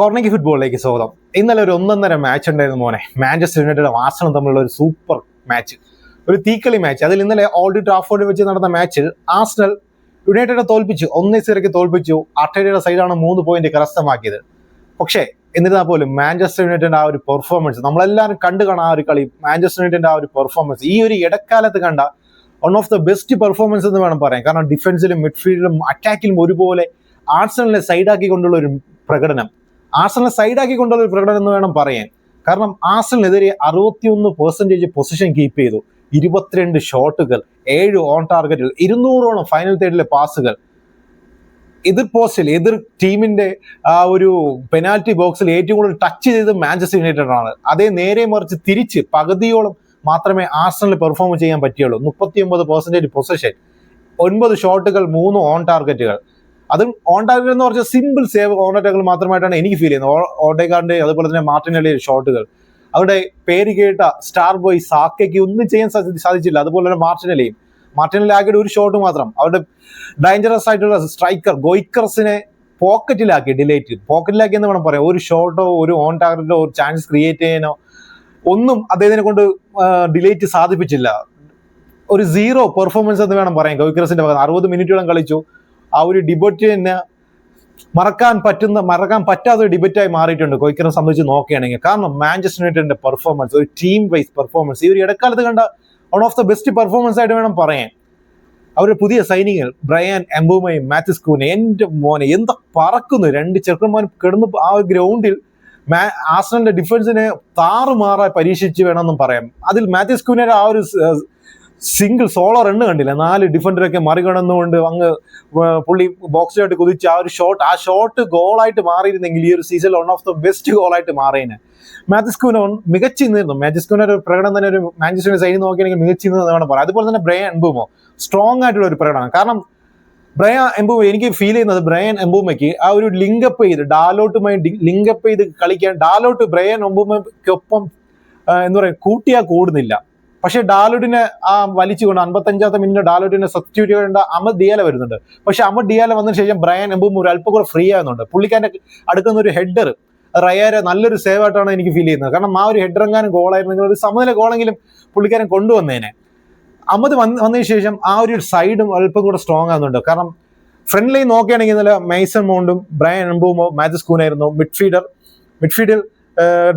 കോർണിക്ക് ഫുട്ബോളിലേക്ക് സ്വാഗതം. ഇന്നലെ ഒരു ഒന്നൊന്നര മാച്ച് ഉണ്ടായിരുന്നു മോനെ. മാഞ്ചസ്റ്റർ യുണൈറ്റഡ് ആസണം തമ്മിലുള്ള ഒരു സൂപ്പർ മാച്ച് ഒരു തീക്കളി മാച്ച് അതിൽ ഇന്നലെ ഓൾഡ് ട്രാഫോർഡ് വെച്ച് നടന്ന മാച്ചിൽ ആസ്നൽ യുണൈറ്റഡ് തോൽപ്പിച്ചു. ഒന്നേ സീറയ്ക്ക് തോൽപ്പിച്ചു. അട്ടേരിയുടെ സൈഡാണ് മൂന്ന് പോയിന്റ് കരസ്ഥമാക്കിയത്. പക്ഷേ എന്നിരുന്നാൽ പോലും മാഞ്ചസ്റ്റർ യുണൈറ്റഡിന്റെ ആ ഒരു പെർഫോമൻസ് നമ്മളെല്ലാവരും കണ്ടു കാണാൻ ആ ഒരു കളി മാഞ്ചസ്റ്റർ യുണൈറ്റഡിന്റെ ആ ഒരു പെർഫോമൻസ് ഈ ഒരു ഇടക്കാലത്ത് കണ്ട one of the best performance എന്ന് വേണം പറയാൻ. കാരണം ഡിഫൻസിലും മിഡ്ഫീൽഡിലും അറ്റാക്കിലും ഒരുപോലെ ആർസണലിനെ സൈഡാക്കി കൊണ്ടുള്ള ഒരു പ്രകടനം. ആർസണലിനെ സൈഡാക്കിക്കൊണ്ടുള്ള ഒരു പ്രകടനം എന്ന് വേണം പറയാൻ. കാരണം ആർസണലിനെതിരെ അറുപത്തിയൊന്ന് പെർസെന്റേജ് പൊസിഷൻ കീപ്പ് ചെയ്തു. ഇരുപത്തിരണ്ട് ഷോട്ടുകൾ ഏഴ് ഓൺ ടാർഗറ്റുകൾ ഇരുന്നൂറോളം ഫൈനൽ തേർഡിലെ പാസുകൾ എതിർ പോസ്റ്റിൽ എതിർ ടീമിന്റെ ആ ഒരു പെനാൽറ്റി ബോക്സിൽ ഏറ്റവും കൂടുതൽ ടച്ച് ചെയ്തത് മാഞ്ചസ്റ്റർ യുണൈറ്റഡ് ആണ്. അതേ നേരെ മറിച്ച് തിരിച്ച് പകുതിയോളം മാത്രമേ ആർസണൽ പെർഫോം ചെയ്യാൻ പറ്റിയുള്ളൂ മുപ്പത്തി ഒമ്പത് പെർസെന്റേജ് പൊസിഷൻ ഒൻപത് ഷോട്ടുകൾ മൂന്ന് ഓൺ ടാർഗറ്റുകൾ അതും ഓൺ ടാർഗറ്റ് എന്ന് പറഞ്ഞാൽ സിമ്പിൾ സേവ് ഓൺ ടാർഗറ്റുകൾ മാത്രമായിട്ടാണ് എനിക്ക് ഫീൽ ചെയ്യുന്നത്. ഓട്ടേക്കാറിന്റെ അതുപോലെ തന്നെ മാർട്ടിനലിയുടെ ഷോട്ടുകൾ. അവിടെ പേര് കേട്ട സ്റ്റാർ ബോയ് സാക്കയ്ക്ക് ഒന്നും ചെയ്യാൻ സാധിച്ചില്ല. അതുപോലെ തന്നെ മാർട്ടിനലിയും മാർട്ടിനെ ആക്കിയിട്ട് ഒരു ഷോട്ട് മാത്രം. അവരുടെ ഡേഞ്ചറസ് ആയിട്ടുള്ള സ്ട്രൈക്കർ ഗോയിക്കർസിനെ പോക്കറ്റിലാക്കി ഡിലേറ്റ് പോക്കറ്റിലാക്കി എന്ന് വേണം പറയാം ഒരു ഷോട്ടോ ഒരു ഓൺ ടാർഗറ്റോ ഒരു ചാൻസ് ക്രിയേറ്റ് ചെയ്യാനോ ഒന്നും അദ്ദേഹത്തിനെ കൊണ്ട് ഡിലേറ്റ് സാധിപ്പിച്ചില്ല. ഒരു സീറോ പെർഫോമൻസ് എന്ന് വേണം പറയാൻ ഗോയിക്കർസിന്റെ ഭാഗത്ത് അറുപത് മിനിറ്റോളം കളിച്ചു. ആ ഒരു ഡിബറ്റ് മറക്കാൻ പറ്റുന്ന മറക്കാൻ പറ്റാത്ത ഒരു ഡിബറ്റായി മാറിയിട്ടുണ്ട്. കൊയ്ക്കറിനെ സംബന്ധിച്ച് നോക്കുകയാണെങ്കിൽ. കാരണം മാഞ്ചസ്റ്റർ യുണൈറ്റഡിന്റെ പെർഫോമൻസ് ഒരു ടീം വൈസ് പെർഫോമൻസ് ഈ ഒരു ഇടക്കാലത്ത് കണ്ട one of the best performance ആയിട്ട് വേണം പറയാൻ. അവരുടെ പുതിയ സൈനികൾ ബ്രയാൻ എംബുമയും മാത്യുസ് കൂനെ എന്റെ മോനെ എന്താ പറക്കുന്നു? രണ്ട് ചെറുക്കന്മാർ കിടന്ന് ആ ഗ്രൗണ്ടിൽ മാ ആസ്ട്രലിന്റെ ഡിഫൻസിനെ താറുമാറായി പരീക്ഷിച്ച് വേണമെന്നും പറയാം. അതിൽ മാത്യൂസ് കൂനയുടെ ആ ഒരു സിംഗിൾ സോളോ റണ്ണ് കണ്ടില്ല? നാല് ഡിഫൻഡറൊക്കെ മറികടന്നുകൊണ്ട് അങ്ങ് പുള്ളി ബോക്സിലായിട്ട് കുതിച്ച് ആ ഒരു ഷോട്ട് ആ ഷോട്ട് ഗോളായിട്ട് മാറിയിരുന്നെങ്കിൽ ഈ ഒരു season one of the best ഗോളായിട്ട് മാറിയേനെ. മാത്യസ് കുനോൺ മികച്ചു നിന്നിരുന്നു. മാത്യസ് കൂനയുടെ ഒരു പ്രകടനം തന്നെ ഒരു മാഞ്ചസ്റ്റർ സൈഡ് നോക്കിയാണെങ്കിൽ മികച്ചു നിന്നെന്ന് വേണം പറയാം. അതുപോലെ തന്നെ ബ്രയൻ എംബൂമോ സ്ട്രോങ് ആയിട്ടുള്ള ഒരു പ്രകടനം. കാരണം ബ്രയൻ എംബൂമ എനിക്ക് ഫീൽ ചെയ്യുന്നത് ബ്രയൻ എംബൂമയ്ക്ക് ആ ഒരു ലിങ്കപ്പ് ചെയ്ത് ഡാലോട്ടുമായി ലിങ്കപ്പ് ചെയ്ത് കളിക്കാൻ ഡാലോട്ട് ബ്രയൻ എംബൂമയ്ക്കൊപ്പം എന്താ പറയുക കൂട്ടിയാ കൂടുന്നില്ല. പക്ഷെ ഡാലുഡിനെ ആ വലിച്ചുകൊണ്ട് അമ്പത്തഞ്ചാമത്തെ മിനിറ്റ് ഡാലുഡിനെ സബ്സ്റ്റിറ്റ്യൂട്ട് ചെയ്യേണ്ട അമ ഡിയാല വരുന്നുണ്ട്. പക്ഷേ അമ ഡിയാല വന്നതിന് ശേഷം ബ്രയൻ എംബും ഒരു അല്പം കൂടെ ഫ്രീ ആകുന്നുണ്ട് പുള്ളിക്കാരന്റെ അടുക്കുന്ന ഒരു ഹെഡർ റയാരെ നല്ലൊരു സേവ് ആയിട്ടാണ് എനിക്ക് ഫീൽ ചെയ്യുന്നത്. കാരണം ആ ഒരു ഹെഡർ എങ്ങാനും ഗോളായിരുന്നെങ്കിൽ ഒരു സമനില ഗോളെങ്കിലും പുള്ളിക്കാരൻ കൊണ്ടുവന്നേനെ. അമ്മത് വന്ന് വന്നതിന് ശേഷം ആ ഒരു സൈഡും അല്പം കൂടെ സ്ട്രോങ് ആകുന്നുണ്ട് കാരണം ഫ്രണ്ട്ലി നോക്കുകയാണെങ്കിൽ ഇന്നലെ മൈസൺ മൗണ്ടും ബ്രയൻ എംബൂമോ മാജസ് കൂനായിരുന്നു മിഡ്ഫീൽഡർ മിഡ്ഫീൽഡിൽ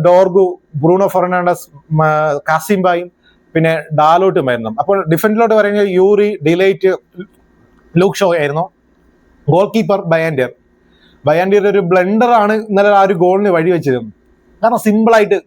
ഡോർഗു ബ്രൂണോ ഫെർണാണ്ടസ് കാസിംബായും പിന്നെ ഡാലോട്ടുമായിരുന്നു അപ്പോൾ ഡിഫൻഡിലോട്ട് പറയുന്നത് Yoro de Ligt Luke Shaw ആയിരുന്നു. Goalkeeper Bayindir. ബയാൻഡിയറുടെ ഒരു ബ്ലണ്ടർ ആണ് ഇന്നലെ ആ ഒരു ഗോളിന് വഴിവെച്ചത് കാരണം സിമ്പിളായിട്ട്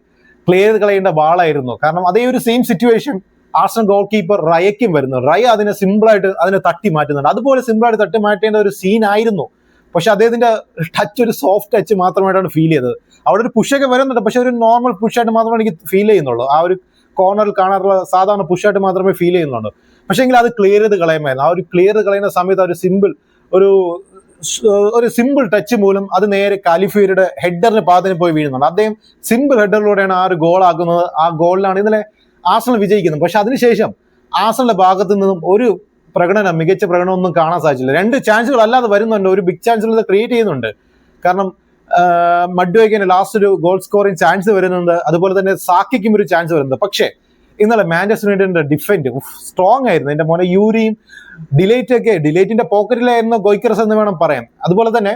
ക്ലിയർ ചെയ്ത് കളയേണ്ട വാളായിരുന്നു കാരണം അതേ ഒരു same situation Arsenal goal keeper റയയ്ക്കും വരുന്നു. റയ അതിനെ സിമ്പിളായിട്ട് അതിനെ തട്ടി മാറ്റുന്നുണ്ട്. അതുപോലെ സിമ്പിളായിട്ട് തട്ടി മാറ്റേണ്ട ഒരു സീൻ ആയിരുന്നു. പക്ഷെ അദ്ദേഹത്തിന്റെ ടച്ച് ഒരു സോഫ്റ്റ് ടച്ച് മാത്രമായിട്ടാണ് ഫീൽ ചെയ്തത്. അവിടെ ഒരു പുഷൊക്കെ വരുന്നുണ്ട്. പക്ഷെ ഒരു നോർമൽ പുഷായിട്ട് മാത്രമേ എനിക്ക് ഫീൽ ചെയ്യുന്നുള്ളൂ. ആ ഒരു കോർണറിൽ കാണാറുള്ള സാധാരണ പുഷായിട്ട് മാത്രമേ ഫീൽ ചെയ്യുന്നുണ്ട് പക്ഷേ എങ്കിൽ അത് ക്ലിയർ ചെയ്ത് കളയുമായിരുന്നു. ആ ഒരു ക്ലിയർ കളയുന്ന സമയത്ത് ഒരു സിമ്പിൾ ഒരു ഒരു സിമ്പിൾ ടച്ച് മൂലം അത് നേരെ കാലിഫിയറുടെ ഹെഡറിന് പാതിന് പോയി വീഴുന്നുണ്ട്. അദ്ദേഹം സിമ്പിൾ ഹെഡറിലൂടെയാണ് ആ ഒരു ഗോൾ ആക്കുന്നത്. ആ ഗോളിലാണ് ഇന്നലെ ആസണൽ വിജയിക്കുന്നത്. പക്ഷെ അതിനുശേഷം ആസണലിന്റെ ഭാഗത്തു നിന്നും ഒരു പ്രകടനം മികച്ച പ്രകടനം ഒന്നും കാണാൻ സാധിച്ചില്ല. രണ്ട് ചാൻസുകൾ അല്ലാതെ വരുന്നുണ്ട്. ഒരു ബിഗ് ചാൻസുകൾ ക്രിയേറ്റ് ചെയ്യുന്നുണ്ട്. കാരണം മഡ്വയ്ക്കിന് ലാസ്റ്റ് ഒരു ഗോൾ സ്കോറിംഗ് ചാൻസ് വരുന്നുണ്ട്. അതുപോലെ തന്നെ സാക്കിക്കും ഒരു ചാൻസ് വരുന്നുണ്ട്. പക്ഷേ ഇന്നലെ മാഞ്ചസ്റ്റർ യുണൈറ്റഡിന്റെ ഡിഫൻഡ് സ്ട്രോങ് ആയിരുന്നു. എന്റെ മോനെ യൂരിയും ഡിലേറ്റ് ഒക്കെ ഡിലേറ്റിന്റെ പോക്കറ്റിലായിരുന്നു ഗോയ്ക്കറസ് എന്ന് വേണം പറയാം അതുപോലെ തന്നെ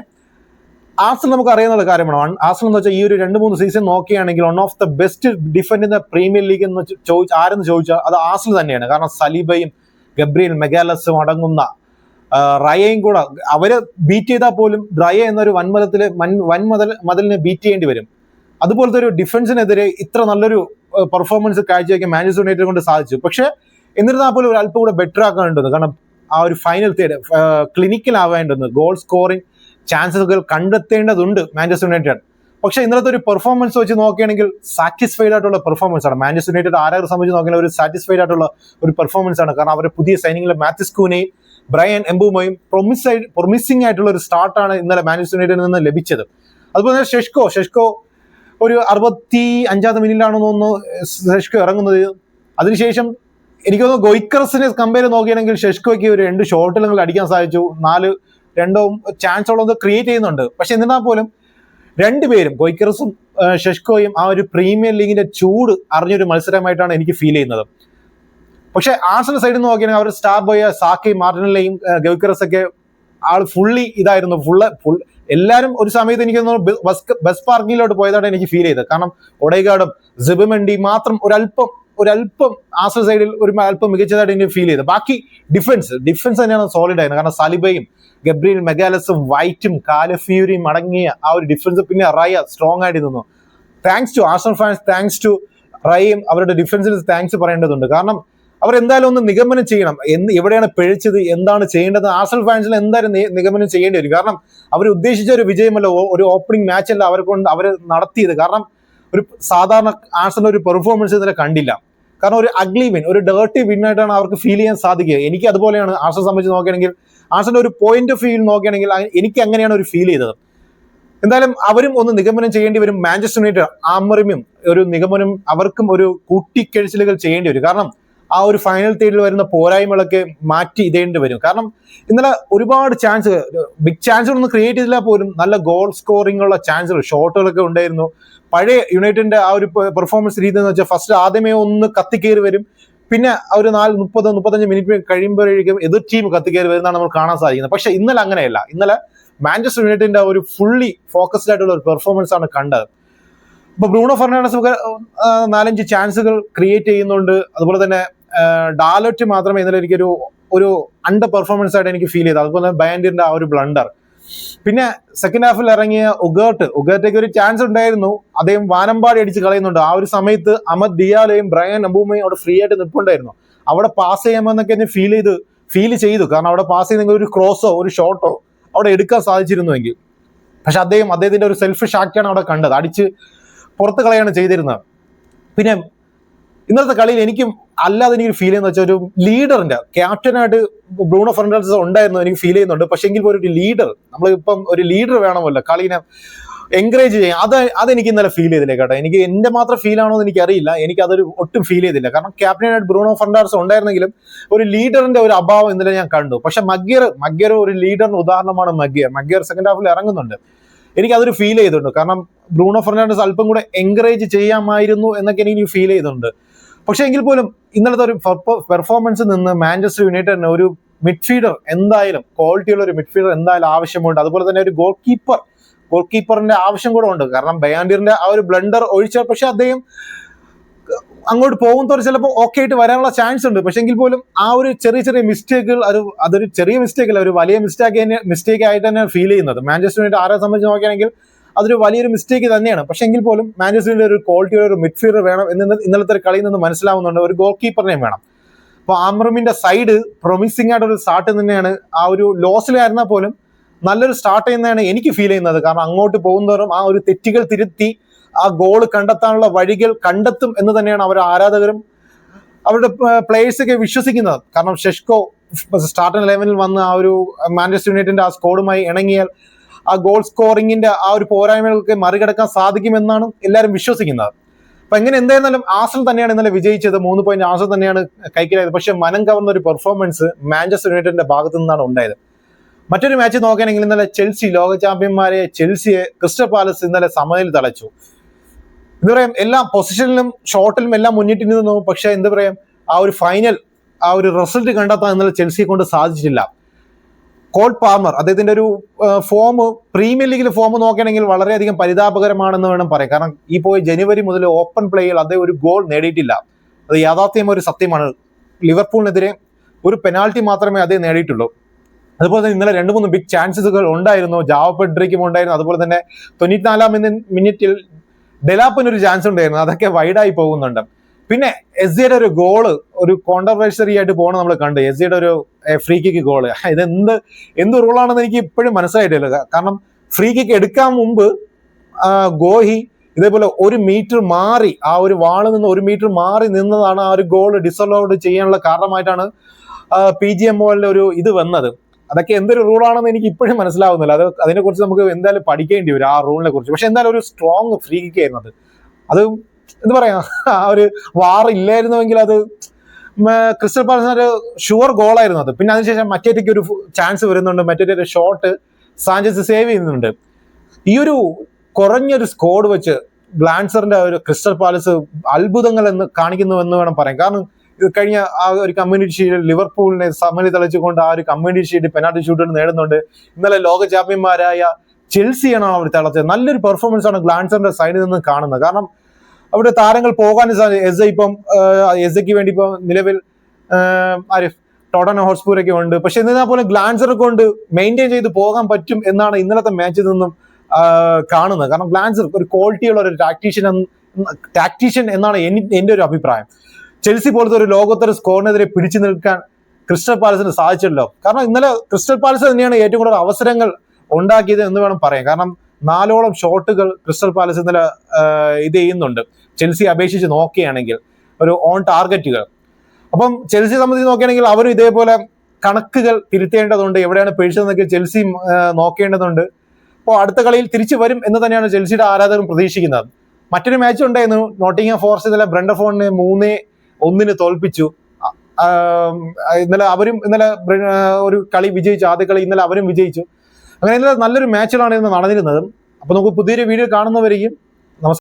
ആസൽ നമുക്ക് അറിയുന്ന കാര്യമാണ്. ആസൽ എന്ന് വെച്ചാൽ ഈ ഒരു രണ്ട് മൂന്ന് സീസൺ നോക്കുകയാണെങ്കിൽ one of the best defend in the Premier League എന്ന് ചോദിച്ചാൽ ആരെന്ന് ചോദിച്ചാൽ അത് ആസൽ തന്നെയാണ്. കാരണം സലീബയും ഗബ്രിയൽ മെഗാലസും അടങ്ങുന്ന റയയും കൂടെ അവർ ബീറ്റ് ചെയ്താൽ പോലും റയ എന്നൊരു വൻമതത്തിൽ വൻ വൻമതൽ മതിലിനെ ബീറ്റ് ചെയ്യേണ്ടി വരും. അതുപോലത്തെ ഒരു ഡിഫൻസിനെതിരെ ഇത്ര നല്ലൊരു പെർഫോമൻസ് കാഴ്ചവെക്കാൻ മാഞ്ചസ്റ്റർ യുണൈറ്റഡ് കൊണ്ട് സാധിച്ചു. പക്ഷെ എന്നിരുന്നാൽ പോലും ഒരു അല്പം കൂടെ ബെറ്റർ ആക്കാനുണ്ടെന്ന് കാരണം ആ ഒരു ഫൈനൽ തേർഡ് ക്ലിനിക്കൽ ആവേണ്ടെന്ന് ഗോൾ സ്കോറിംഗ് ചാൻസസുകൾ കണ്ടെത്തേണ്ടതുണ്ട് മാഞ്ചസ്റ്റർ യുണൈറ്റഡ് പക്ഷെ ഇന്നത്തെ ഒരു പെർഫോമൻസ് വെച്ച് നോക്കുകയാണെങ്കിൽ സാറ്റിസ്ഫൈഡ് ആയിട്ടുള്ള പെർഫോമൻസ് ആണ്. മാഞ്ചസ്റ്റർ യുണൈറ്റഡ് ആരാധകരെ സംബന്ധിച്ച് നോക്കിയാൽ ഒരു സാറ്റിസ്ഫൈഡ് ആയിട്ടുള്ള ഒരു പെർഫോമൻസ് ആണ്. കാരണം അവരുടെ പുതിയ സൈനികളെ മാത്യുസ് കൂനെയും ബ്രയൻ എംബുമോയും പ്രൊമിസ് പ്രൊമിസിംഗ് ആയിട്ടുള്ള ഒരു സ്റ്റാർട്ടാണ് ഇന്നലെ മാഞ്ചസ്റ്റർ യുണൈറ്റഡിൽ നിന്ന് ലഭിച്ചത്. അതുപോലെ തന്നെ ഷെഷ്കോ ഷെഷ്കോ ഒരു അറുപത്തി അഞ്ചാമത്തെ മിനിറ്റിലാണെന്ന് തോന്നുന്നു ഷെഷ്കോ ഇറങ്ങുന്നത്. അതിനുശേഷം എനിക്ക് തോന്നുന്നു ഗോയിക്കറസിനെ കമ്പയർ നോക്കിയാണെങ്കിൽ ഷെഷ്കോയ്ക്ക് ഒരു രണ്ട് ഷോട്ടുകൾ അടിക്കാൻ സാധിച്ചു. നാല് രണ്ടോ ചാൻസോളം ക്രിയേറ്റ് ചെയ്യുന്നുണ്ട്. പക്ഷെ എന്നിരുന്നാൽ പോലും രണ്ടുപേരും ഗോയ്ക്കറസും ഷെഷ്കോയും ആ ഒരു പ്രീമിയർ ലീഗിന്റെ ചൂട് അറിഞ്ഞൊരു മത്സരമായിട്ടാണ് എനിക്ക് ഫീൽ ചെയ്യുന്നത്. പക്ഷെ ആർസണൽ സൈഡിൽ നിന്ന് നോക്കിയാണെങ്കിൽ അവർ സ്റ്റാർ ബോയ സാക്കി മാർട്ടിനെയും ഗവിക്കറസ് ഒക്കെ ആൾ ഫുള്ളി ഇതായിരുന്നു. ഫുള്ള് ഫുൾ എല്ലാവരും ഒരു സമയത്ത് എനിക്ക് തോന്നുന്നു ബസ് ബസ് പാർക്കിങ്ങിലോട്ട് പോയതാണ് എനിക്ക് ഫീൽ ചെയ്തത്. കാരണം ഒടൈഗാർഡും സിബിമെൻഡി മാത്രം ഒരല്പം ഒരല്പം ആസ്ട്ര സൈഡിൽ ഒരു അല്പം മികച്ചതായിട്ട് എനിക്ക് ഫീൽ ചെയ്തത് ബാക്കി ഡിഫൻസ് ഡിഫൻസ് തന്നെയാണ് സോളിഡ് ആയിരുന്നത്. കാരണം സലിബയും ഗബ്രിയൽ മെഗാലസും വൈറ്റും കാലഫ്യൂരിയും അടങ്ങിയ ആ ഒരു ഡിഫൻസ് പിന്നെ റയ സ്ട്രോങ് ആയിട്ട് നിന്നു. Thanks to Arsenal fans thanks to റയയും അവരുടെ ഡിഫൻസിന് താങ്ക്സ് പറയേണ്ടതുണ്ട്. കാരണം അവർ എന്തായാലും ഒന്ന് നിഗമനം ചെയ്യണം. എന്ന് എവിടെയാണ് പിഴച്ചത് എന്താണ് ചെയ്യേണ്ടത്? ആസൽ ഫാൻസിൽ എന്തായാലും നിഗമനം ചെയ്യേണ്ടി വരും. കാരണം അവർ ഉദ്ദേശിച്ച ഒരു വിജയമല്ല ഒരു ഓപ്പണിംഗ് മാച്ച് അല്ല അവരെ കൊണ്ട് അവർ നടത്തിയത്. കാരണം ഒരു സാധാരണ ആർസണൽ ഒരു പെർഫോമൻസ് ഇന്നലെ കണ്ടില്ല. കാരണം ഒരു അഗ്ലി വിൻ ഒരു ഡേർട്ടി വിൻ ആയിട്ടാണ് അവർക്ക് ഫീൽ ചെയ്യാൻ സാധിക്കുക. എനിക്ക് അതുപോലെയാണ് ആർസണൽ സംബന്ധിച്ച് നോക്കുകയാണെങ്കിൽ ആർസണൽ ഒരു പോയിന്റ് ഓഫ് വ്യൂ നോക്കുകയാണെങ്കിൽ എനിക്ക് അങ്ങനെയാണ് ഒരു ഫീൽ ചെയ്തത്. എന്തായാലും അവരും ഒന്ന് നിഗമനം ചെയ്യേണ്ടി വരും. മാഞ്ചസ്റ്റർ യുണൈറ്റഡ് ആമറിമും ഒരു നിഗമനം അവർക്കും ഒരു കൂട്ടിക്കഴിച്ചിലുകൾ ചെയ്യേണ്ടി വരും. കാരണം ആ ഒരു ഫൈനൽ തേർഡിൽ വരുന്ന പോരായ്മകളൊക്കെ മാറ്റി ഇതേണ്ടി വരും. കാരണം ഇന്നലെ ഒരുപാട് ചാൻസ് ബിഗ് ചാൻസുകൾ ഒന്നും ക്രിയേറ്റ് ചെയ്തില്ല പോലും. നല്ല ഗോൾ സ്കോറിംഗ് ഉള്ള ചാൻസുകൾ ഷോട്ടുകളൊക്കെ ഉണ്ടായിരുന്നു. പഴയ യുണൈറ്റഡിന്റെ ആ ഒരു പെർഫോമൻസ് രീതി എന്ന് വെച്ചാൽ ഫസ്റ്റ് ആദ്യമേ ഒന്ന് കത്തിക്കേറി വരും. പിന്നെ ആ ഒരു നാല് മുപ്പത് മുപ്പത്തഞ്ച് മിനിറ്റ് കഴിയുമ്പോഴേക്കും എതിർ ടീം കത്തിക്കേറി വരുന്നതാണ് നമ്മൾ കാണാൻ സാധിക്കുന്നത്. പക്ഷെ ഇന്നലെ അങ്ങനെയല്ല. ഇന്നലെ മാഞ്ചസ്റ്റർ യുണൈറ്റഡിന്റെ ഒരു ഫുള്ളി ഫോക്കസ്ഡ് ആയിട്ടുള്ള ഒരു പെർഫോമൻസ് ആണ് കണ്ടത്. ഇപ്പൊ ബ്രൂണോ ഫെർണാണ്ടസ് നാലഞ്ച് ചാൻസുകൾ ക്രിയേറ്റ് ചെയ്യുന്നുണ്ട്. അതുപോലെ തന്നെ ഡാലറ്റ് മാത്രമേ ഇന്നലെ എനിക്കൊരു ഒരു അണ്ടർ പെർഫോമൻസ് ആയിട്ട് എനിക്ക് ഫീൽ ചെയ്തത്. അതുപോലെ തന്നെ ബയൻഡിന്റെ ആ ഒരു ബ്ലണ്ടർ പിന്നെ സെക്കൻഡ് ഹാഫിൽ ഇറങ്ങിയ ഉഗേർട്ട് ഉഗേർട്ടേക്ക് ഒരു ചാൻസ് ഉണ്ടായിരുന്നു. അദ്ദേഹം വാനമ്പാടി അടിച്ച് കളയുന്നുണ്ട്. ആ ഒരു സമയത്ത് അമദ് ദിയാലയും ബ്രയൻ അബൂമയും അവിടെ ഫ്രീ ആയിട്ട് നിൽപ്പുണ്ടായിരുന്നു അവിടെ പാസ് ചെയ്യാമെന്നൊക്കെ എന്നെ ഫീൽ ചെയ്ത് ഫീൽ ചെയ്തു. കാരണം അവിടെ പാസ് ചെയ്യുന്നെങ്കിൽ ഒരു ക്രോസോ ഒരു ഷോട്ടോ അവിടെ എടുക്കാൻ സാധിച്ചിരുന്നുവെങ്കിൽ. പക്ഷെ അദ്ദേഹം അദ്ദേഹത്തിന്റെ ഒരു സെൽഫ് ഷാക്കാണ് അവിടെ കണ്ടത്. അടിച്ച് പുറത്ത് കളയാണ് ചെയ്തിരുന്നത്. പിന്നെ ഇന്നത്തെ കളിയിൽ എനിക്കും അല്ലാതെ എനിക്ക് ഫീൽ ചെയ്യുന്ന വെച്ചാൽ ഒരു ലീഡറിന്റെ ക്യാപ്റ്റനായിട്ട് ബ്രൂണോ ഫെർണാണ്ടസ് ഉണ്ടായിരുന്നു എനിക്ക് ഫീൽ ചെയ്യുന്നുണ്ട്. പക്ഷെ എങ്കിൽ പോലും ഒരു ലീഡർ നമ്മൾ നമ്മളിപ്പം ഒരു ലീഡർ വേണമല്ലോ കളീനെ എൻകറേജ് ചെയ്യാൻ. അത് അതെനിക്ക് ഇന്നലെ ഫീൽ ചെയ്തില്ല കേട്ടോ. എനിക്ക് എന്റെ മാത്രം ഫീൽ ആണോ എന്ന് എനിക്കറിയില്ല. എനിക്ക് അതൊരു ഒട്ടും ഫീൽ ചെയ്തില്ല. കാരണം ക്യാപ്റ്റനായിട്ട് ബ്രൂണോ ഫെർണാണ്ടസ് ഉണ്ടായിരുന്നെങ്കിലും ഒരു ലീഡറിന്റെ ഒരു അഭാവം ഇന്നലെ ഞാൻ കണ്ടു. പക്ഷെ മഗ്യർ മഗ്യർ ഒരു ലീഡറിന് ഉദാഹരണമാണ് മഗ്യർ മഗ്യർ സെക്കൻഡ് ഹാഫിൽ ഇറങ്ങുന്നുണ്ട്. എനിക്ക് അതൊരു ഫീൽ ചെയ്തിട്ടുണ്ട്. കാരണം ബ്രൂണോ ഫെർണാണ്ടസ് അല്പം കൂടെ എൻകറേജ് ചെയ്യാമായിരുന്നു എന്നൊക്കെ എനിക്ക് ഫീൽ ചെയ്തിട്ടുണ്ട്. പക്ഷെ എങ്കിൽ പോലും ഇന്നലത്തെ ഒരു പെർഫോമൻസ് നിന്ന് മാഞ്ചസ്റ്റർ യുണൈറ്റഡിന് ഒരു മിഡ്ഫീൽഡർ എന്തായാലും ക്വാളിറ്റിയുള്ള ഒരു മിഡ്ഫീൽഡർ എന്തായാലും ആവശ്യമുണ്ട്. അതുപോലെ തന്നെ ഒരു ഗോൾ കീപ്പർ ഗോൾ കീപ്പറിന്റെ ആവശ്യം കൂടെ ഉണ്ട്. കാരണം ബയാൻഡിറിന്റെ ആ ഒരു ബ്ലണ്ടർ ഒഴിച്ച പക്ഷെ അദ്ദേഹം അങ്ങോട്ട് പോകുന്നവർ ചിലപ്പോൾ ഓക്കെ ആയിട്ട് വരാനുള്ള ചാൻസ് ഉണ്ട്. പക്ഷെ എങ്കിൽ പോലും ആ ഒരു ചെറിയ ചെറിയ മിസ്റ്റേക്കുകൾ അത് അതൊരു ചെറിയ മിസ്റ്റേക്കല്ല ഒരു വലിയ മിസ്റ്റേക്ക് തന്നെ മിസ്റ്റേക്ക് ആയിട്ട് തന്നെ ഫീൽ ചെയ്യുന്നത്. മാഞ്ചസ്റ്റർ യുണൈറ്റഡ് ആരെ സംബന്ധിച്ച് നോക്കുകയാണെങ്കിൽ അതൊരു വലിയൊരു മിസ്റ്റേക്ക് തന്നെയാണ്. പക്ഷേ എങ്കിൽ പോലും മാഞ്ചസ്റ്ററിന്റെ ഒരു ക്വാളിറ്റിയുടെ ഒരു മിഡ്ഫീൽഡർ വേണം എന്ന് ഇന്നലത്തെ കളിയിൽ നിന്ന് മനസ്സിലാവുന്നുണ്ട്. ഒരു ഗോൾ കീപ്പറിനെയും വേണം. അപ്പൊ ആംറമിന്റെ സൈഡ് പ്രൊമിസിംഗ് ആയിട്ട് ഒരു സ്റ്റാർട്ട് തന്നെയാണ്. ആ ഒരു ലോസിലായിരുന്നാൽ പോലും നല്ലൊരു സ്റ്റാർട്ട് ചെയ്യുന്നതാണ് എനിക്ക് ഫീൽ ചെയ്യുന്നത്. കാരണം അങ്ങോട്ട് പോകുന്നവരും ആ ഒരു തെറ്റുകൾ തിരുത്തി ആ ഗോൾ കണ്ടെത്താനുള്ള വഴികൾ കണ്ടെത്തും എന്ന് തന്നെയാണ് അവർ ആരാധകരും അവരുടെ പ്ലേയേഴ്സൊക്കെ വിശ്വസിക്കുന്നത്. കാരണം ഷെഷ്കോ സ്റ്റാർട്ടിംഗ് ലെവലിൽ വന്ന് ആ ഒരു മാഞ്ചസ്റ്റർ യുണൈറ്റഡിന്റെ ആ സ്കോഡുമായി ഇണങ്ങിയാൽ ആ ഗോൾ സ്കോറിങ്ങിന്റെ ആ ഒരു പോരായ്മകൾക്ക് മറികടക്കാൻ സാധിക്കുമെന്നാണ് എല്ലാവരും വിശ്വസിക്കുന്നത്. അപ്പൊ എങ്ങനെ എന്തായിരുന്നാലും ആസൽ തന്നെയാണ് ഇന്നലെ വിജയിച്ചത്. മൂന്ന് പോയിന്റ് ആസൽ തന്നെയാണ് കൈക്കലായത്. പക്ഷെ മനം കവർന്ന ഒരു പെർഫോമൻസ് മാഞ്ചസ്റ്റർ യുണൈറ്റഡിന്റെ ഭാഗത്തു നിന്നാണ് ഉണ്ടായത്. മറ്റൊരു മാച്ച് നോക്കുകയാണെങ്കിൽ ഇന്നലെ ചെൽസി ലോക ചാമ്പ്യന്മാരെ ചെൽസിയെ ക്രിസ്റ്റൽ പാലസ് ഇന്നലെ സമനിൽ തളച്ചു. എന്താ പറയാ എല്ലാ പൊസിഷനിലും ഷോട്ടിലും എല്ലാം മുന്നിട്ട് നിന്നു പക്ഷെ എന്താ പറയാ ആ ഒരു ഫൈനൽ ആ ഒരു റിസൾട്ട് കണ്ടെത്താൻ ഇന്നലെ ചെൽസിയെ കൊണ്ട് സാധിച്ചിട്ടില്ല. കോൾ പാമർ അദ്ദേഹത്തിന്റെ ഒരു ഫോം പ്രീമിയർ ലീഗിൽ ഫോം നോക്കുകയാണെങ്കിൽ വളരെയധികം പരിതാപകരമാണെന്ന് വേണം പറയാം കാരണം ഈ പോയി ജനുവരി മുതൽ ഓപ്പൺ പ്ലേയിൽ അദ്ദേഹം ഒരു ഗോൾ നേടിയിട്ടില്ല. അത് യാഥാർത്ഥ്യം ഒരു സത്യമാണ്. ലിവർപൂളിനെതിരെ ഒരു പെനാൽറ്റി മാത്രമേ അദ്ദേഹം നേടിയിട്ടുള്ളൂ. അതുപോലെ തന്നെ ഇന്നലെ രണ്ട് മൂന്ന് ബിഗ് ചാൻസസുകൾ ഉണ്ടായിരുന്നു. ജാവ പെഡ്രിക്കും ഉണ്ടായിരുന്നു. അതുപോലെ തന്നെ തൊണ്ണൂറ്റിനാലാം മിനിറ്റിൽ ഡെലാപ്പിന് ഒരു ചാൻസ് ഉണ്ടായിരുന്നു. അതൊക്കെ വൈഡായി പോകുന്നുണ്ട്. പിന്നെ എസ് ജിയുടെ ഒരു ഗോൾ ഒരു കോൺട്രവേഴ്സറി ആയിട്ട് പോകണം നമ്മൾ കണ്ടു. എസ് ജിയുടെ ഒരു ഫ്രീ കിക്ക് ഗോൾ ഇത് എന്ത് എന്ത് റൂളാണെന്ന് എനിക്ക് ഇപ്പോഴും മനസ്സിലായിട്ടില്ല. കാരണം ഫ്രീ കിക്ക് എടുക്കാൻ മുമ്പ് ഗോഹി ഇതേപോലെ ഒരു മീറ്റർ മാറി ആ ഒരു വാളിൽ നിന്ന് ഒരു മീറ്റർ മാറി നിന്നതാണ് ആ ഒരു ഗോൾ ഡിസലോഡ് ചെയ്യാനുള്ള കാരണമായിട്ടാണ് പി ജി എം ഒരു ഇത് വന്നത്. അതൊക്കെ എന്തൊരു റൂളാണെന്ന് എനിക്ക് ഇപ്പോഴും മനസ്സിലാവുന്നില്ല. അത് അതിനെക്കുറിച്ച് നമുക്ക് എന്തായാലും പഠിക്കേണ്ടി വരും ആ റൂളിനെ കുറിച്ച്. പക്ഷെ എന്തായാലും ഒരു സ്ട്രോങ് ഫ്രീ കിക്ക് ആയിരുന്നു അത്. അത് എന്താ പറയാ? ആ ഒരു വാർ ഇല്ലായിരുന്നുവെങ്കിൽ അത് ക്രിസ്റ്റൽ പാലസിന് ഒരു ഷുവർ ഗോളായിരുന്നു അത്. പിന്നെ അതിനുശേഷം മറ്റേറ്റയ്ക്ക് ഒരു ചാൻസ് വരുന്നുണ്ട്. മറ്റേ ഒരു ഷോട്ട് സാഞ്ചസ് സേവ് ചെയ്യുന്നുണ്ട്. ഈ ഒരു കുറഞ്ഞൊരു സ്കോഡ് വെച്ച് ഗ്ലാൻസറിന്റെ ഒരു ക്രിസ്റ്റൽ പാലസ് അത്ഭുതങ്ങൾ എന്ന് കാണിക്കുന്നു എന്ന് വേണം പറയാം കാരണം കഴിഞ്ഞ ആ ഒരു കമ്മ്യൂണിറ്റി ഷീൽഡ് ലിവർപൂളിനെ സമനില തെളിച്ചുകൊണ്ട് ആ ഒരു കമ്മ്യൂണിറ്റി ഷീൽഡ് പെനാൽറ്റി ഷൂട്ടുകൾ നേടുന്നുണ്ട്. ഇന്നലെ ലോക ചാമ്പ്യന്മാരായ ചെൽസിയാണ് അവർ തളച്ചത് നല്ലൊരു പെർഫോമൻസ് ആണ് ഗ്ലാൻസറിന്റെ സൈഡിൽ നിന്ന് കാണുന്നത്. കാരണം അവിടെ താരങ്ങൾ പോകാൻ എസ് ഇപ്പം എസ് വേണ്ടി ഇപ്പം നിലവിൽ ആരിഫ് ആര് ടോട്ടൻ ഹോട്ട്സ്പൂരൊക്കെ ഉണ്ട്. പക്ഷെ എന്നിരുന്നാൽ പോലും ഗ്ലാൻസർ കൊണ്ട് മെയിന്റെയിൻ ചെയ്ത് പോകാൻ പറ്റും എന്നാണ് ഇന്നലത്തെ മാച്ചിൽ നിന്നും കാണുന്നത്. കാരണം ഗ്ലാൻസർ ഒരു ക്വാളിറ്റിയുള്ള ഒരു ടാക്ടീഷ്യൻ ടാക്ടീഷ്യൻ എന്നാണ് എന്റെ ഒരു അഭിപ്രായം. ചെൽസി പോലത്തെ ഒരു ലോകോത്തര സ്കോറിനെതിരെ പിടിച്ചു നിൽക്കാൻ ക്രിസ്റ്റൽ പാലസിന് സാധിച്ചല്ലോ കാരണം ഇന്നലെ ക്രിസ്റ്റൽ പാലസ് തന്നെയാണ് ഏറ്റവും കൂടുതൽ അവസരങ്ങൾ ഉണ്ടാക്കിയത് എന്ന് വേണം പറയാം കാരണം നാലോളം ഷോട്ടുകൾ ക്രിസ്റ്റൽ പാലസ് ഇന്നലെ ഇത് ചെയ്യുന്നുണ്ട്. ചെൽസി അപേക്ഷിച്ച് നോക്കുകയാണെങ്കിൽ ഒരു ഓൺ ടാർഗറ്റുകൾ അപ്പം ചെൽസിയെ സംബന്ധിച്ച് നോക്കുകയാണെങ്കിൽ അവരും ഇതേപോലെ കണക്കുകൾ തിരുത്തേണ്ടതുണ്ട് എവിടെയാണ് പിഴിച്ചതെന്നൊക്കെ ചെൽസി നോക്കേണ്ടതുണ്ട്. അപ്പോൾ അടുത്ത കളിയിൽ തിരിച്ചു വരും എന്ന് തന്നെയാണ് ചെൽസിയുടെ ആരാധകർ പ്രതീക്ഷിക്കുന്നത്. മറ്റൊരു മാച്ച് ഉണ്ടായിരുന്നു നോട്ടിംഗ് ഫോറസ്റ്റ് ഇന്നലെ ബ്രണ്ടഫോണിനെ മൂന്നേ ഒന്നിന് തോൽപ്പിച്ചു. ഇന്നലെ അവരും ഇന്നലെ ഒരു കളി വിജയിച്ചു ആദ്യ കളി ഇന്നലെ അവരും വിജയിച്ചു. അങ്ങനെ ഇന്നലെ നല്ലൊരു മാച്ചുകളാണ് ഇന്ന് നടന്നിരുന്നത്. അപ്പോൾ നമുക്ക് പുതിയൊരു വീഡിയോ കാണുന്നവരെയും